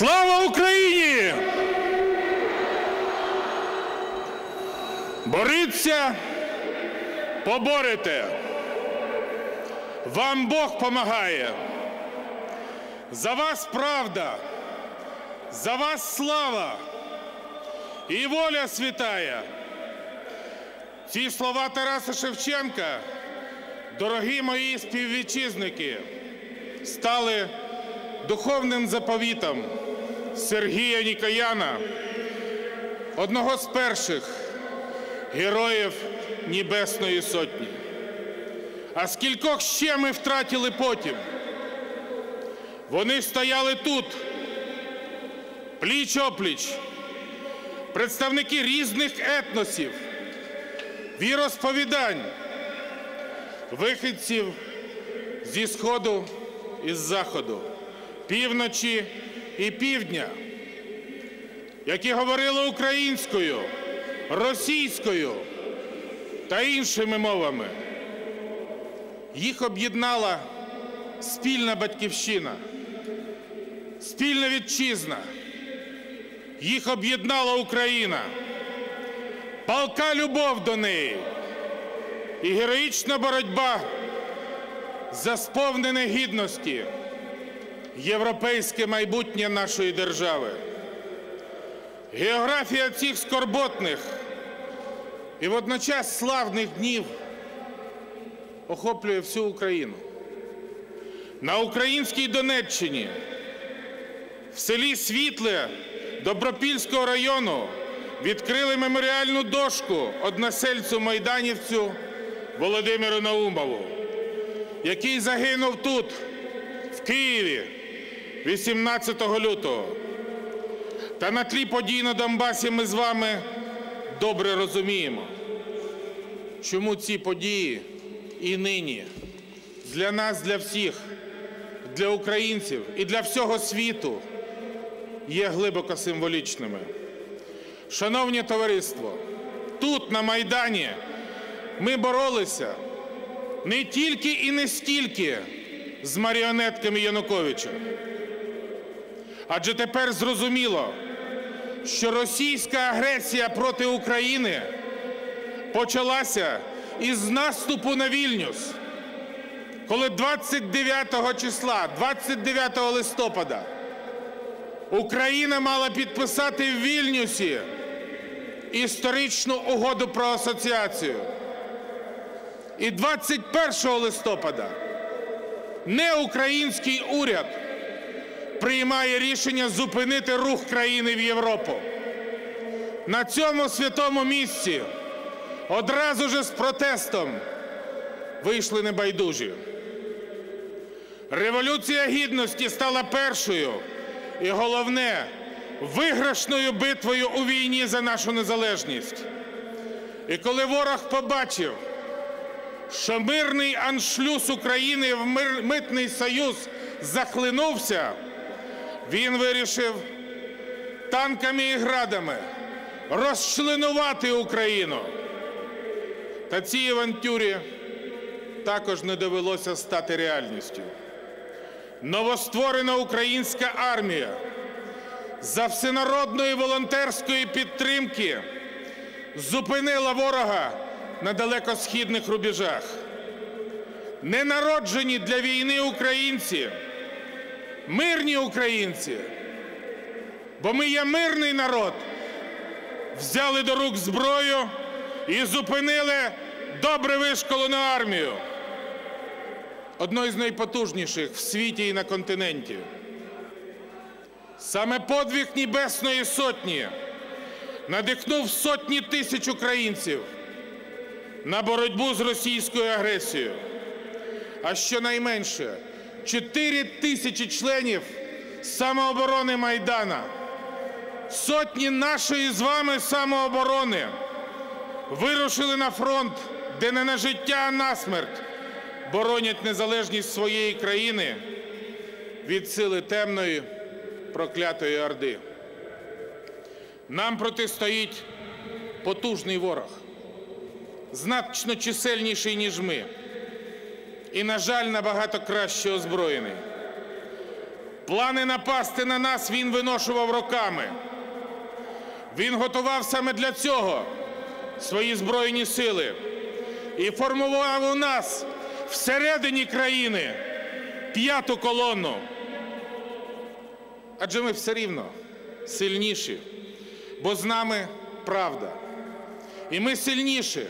Слава Україні! Боріться, поборете. Вам Бог помагає. За вас правда, за вас слава і воля святая. Ці слова Тараса Шевченка, дорогі мої співвітчизники, стали духовним заповітом Сергія Нікояна, одного з перших героїв Небесної Сотні. А скількох ще ми втратили потім? Вони стояли тут, пліч-опліч, представники різних етносів, віросповідань, вихідців зі Сходу і з Заходу, півночі і півдня, які говорили українською, російською та іншими мовами. Їх об'єднала спільна батьківщина, спільна вітчизна. Їх об'єднала Україна, палка любов до неї і героїчна боротьба за сповнене гідності, європейське майбутнє нашої держави. Географія цих скорботних і водночас славних днів охоплює всю Україну. На українській Донеччині, в селі Світле Добропільського району відкрили меморіальну дошку односельцю майданівцю Володимиру Наумову, який загинув тут, в Києві, 18 лютого. Та на тлі подій на Донбасі ми з вами добре розуміємо, чому ці події і нині для нас, для всіх, для українців і для всього світу є глибоко символічними. Шановні товариство, тут, на Майдані, ми боролися не тільки і не стільки з маріонетками Януковича. Адже тепер зрозуміло, що російська агресія проти України почалася із наступу на Вільнюс, коли 29 числа, 29 листопада, Україна мала підписати в Вільнюсі історичну угоду про асоціацію. І 21 листопада не український уряд приймає рішення зупинити рух країни в Європу. На цьому святому місці одразу ж з протестом вийшли небайдужі. Революція Гідності стала першою і головне виграшною битвою у війні за нашу незалежність. І коли ворог побачив, що мирний аншлюз України в митний союз захлинувся, він вирішив танками і градами розчленувати Україну. Та цій авантюрі також не довелося стати реальністю. Новостворена українська армія за всенародної волонтерської підтримки зупинила ворога на далекосхідних рубежах. Ненароджені для війни українці, мирні українці, бо ми є мирний народ, взяли до рук зброю і зупинили добре вишколену армію, одну з найпотужніших в світі і на континенті. Саме подвиг Небесної Сотні надихнув сотні тисяч українців на боротьбу з російською агресією. А щонайменше 4 тисячі членів самооборони Майдана, сотні нашої з вами самооборони вирушили на фронт, де не на життя, а на смерть. Боронять незалежність своєї країни від сили темної проклятої Орди. Нам протистоїть потужний ворог, значно чисельніший, ніж ми, і, на жаль, набагато краще озброєний. Плани напасти на нас він виношував роками. Він готував саме для цього свої збройні сили і формував у нас всередині країни п'яту колону. Адже ми все рівно сильніші, бо з нами правда. І ми сильніші,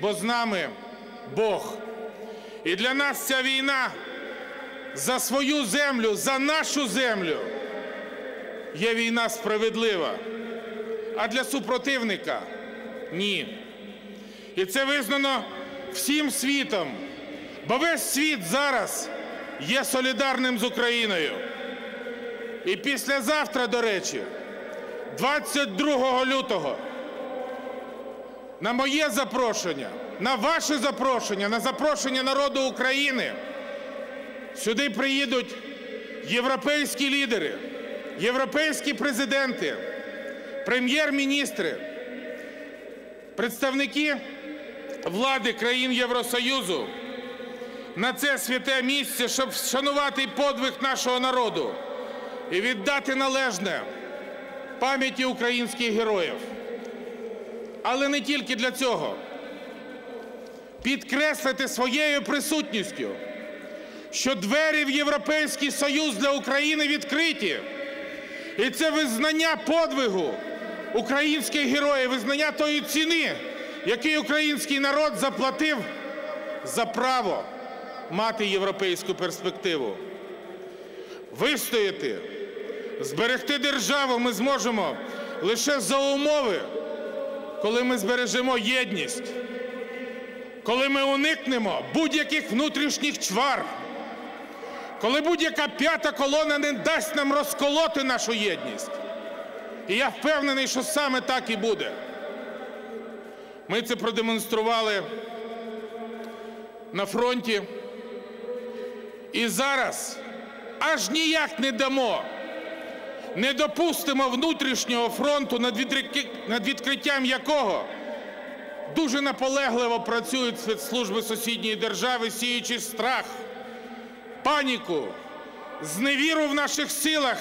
бо з нами Бог. І для нас ця війна за свою землю, за нашу землю є війна справедлива. А для супротивника ні. І це визнано всім світом, бо весь світ зараз є солідарним з Україною. І післязавтра, до речі, 22 лютого, на моє запрошення, на ваше запрошення, на запрошення народу України, сюди приїдуть європейські лідери, європейські президенти, прем'єр-міністри, представники влади країн Євросоюзу на це святе місце, щоб вшанувати подвиг нашого народу і віддати належне пам'яті українських героїв. Але не тільки для цього. Підкреслити своєю присутністю, що двері в Європейський Союз для України відкриті. І це визнання подвигу українських героїв, визнання тої ціни, який український народ заплатив за право мати європейську перспективу. Вистояти, зберегти державу ми зможемо лише за умови, коли ми збережемо єдність, коли ми уникнемо будь-яких внутрішніх чвар, коли будь-яка п'ята колона не дасть нам розколоти нашу єдність. І я впевнений, що саме так і буде. Ми це продемонстрували на фронті. І зараз аж ніяк не дамо, не допустимо внутрішнього фронту, над відкриттям якого дуже наполегливо працюють спецслужби сусідньої держави, сіючи страх, паніку, зневіру в наших силах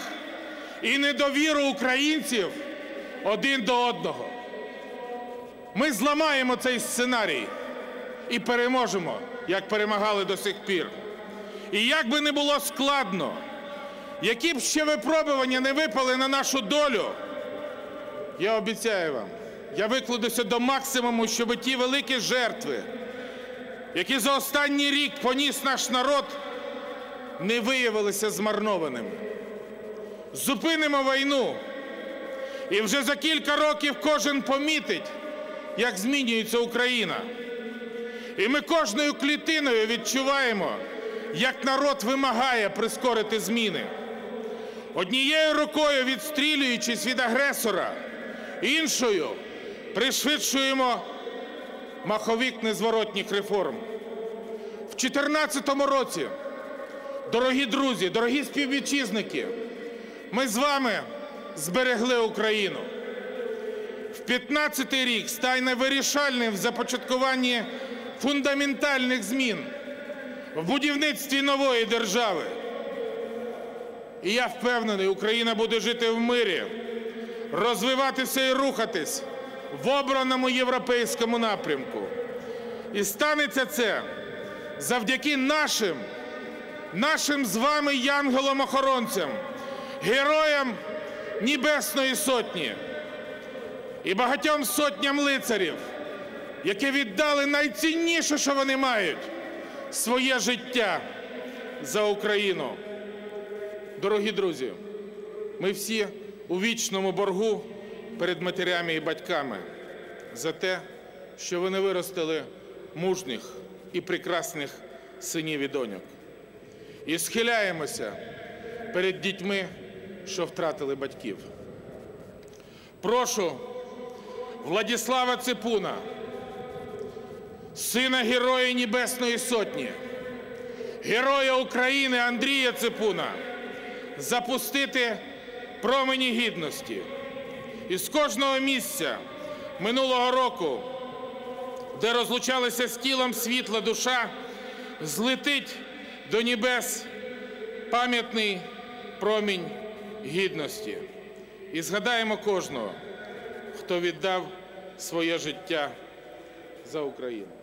і недовіру українців один до одного. Ми зламаємо цей сценарій і переможемо, як перемагали до сих пір. І як би не було складно, які б ще випробування не випали на нашу долю, я обіцяю вам, я викладуся до максимуму, щоб ті великі жертви, які за останній рік поніс наш народ, не виявилися змарнованими. Зупинимо війну, і вже за кілька років кожен помітить, як змінюється Україна. І ми кожною клітиною відчуваємо, як народ вимагає прискорити зміни. Однією рукою відстрілюючись від агресора, іншою пришвидшуємо маховик незворотніх реформ. В 2014 році, дорогі друзі, дорогі співвітчизники, ми з вами зберегли Україну. В 15-й рік стане вирішальним в започаткуванні фундаментальних змін в будівництві нової держави. І я впевнений, Україна буде жити в мирі, розвиватися і рухатись в обраному європейському напрямку. І станеться це завдяки нашим, нашим з вами янголам-охоронцям, героям Небесної Сотні і багатьом сотням лицарів, які віддали найцінніше, що вони мають своє життя за Україну. Дорогі друзі, ми всі у вічному боргу перед матерями і батьками за те, що вони виростили мужніх і прекрасних синів і доньок. І схиляємося перед дітьми, що втратили батьків. Прошу Владислава Ципуна, сина Героя Небесної Сотні, Героя України Андрія Ципуна, запустити промені гідності. І з кожного місця минулого року, де розлучалися з тілом світла душа, злетить до небес пам'ятний промінь гідності. І згадаємо кожного, хто віддав своє життя за Україну.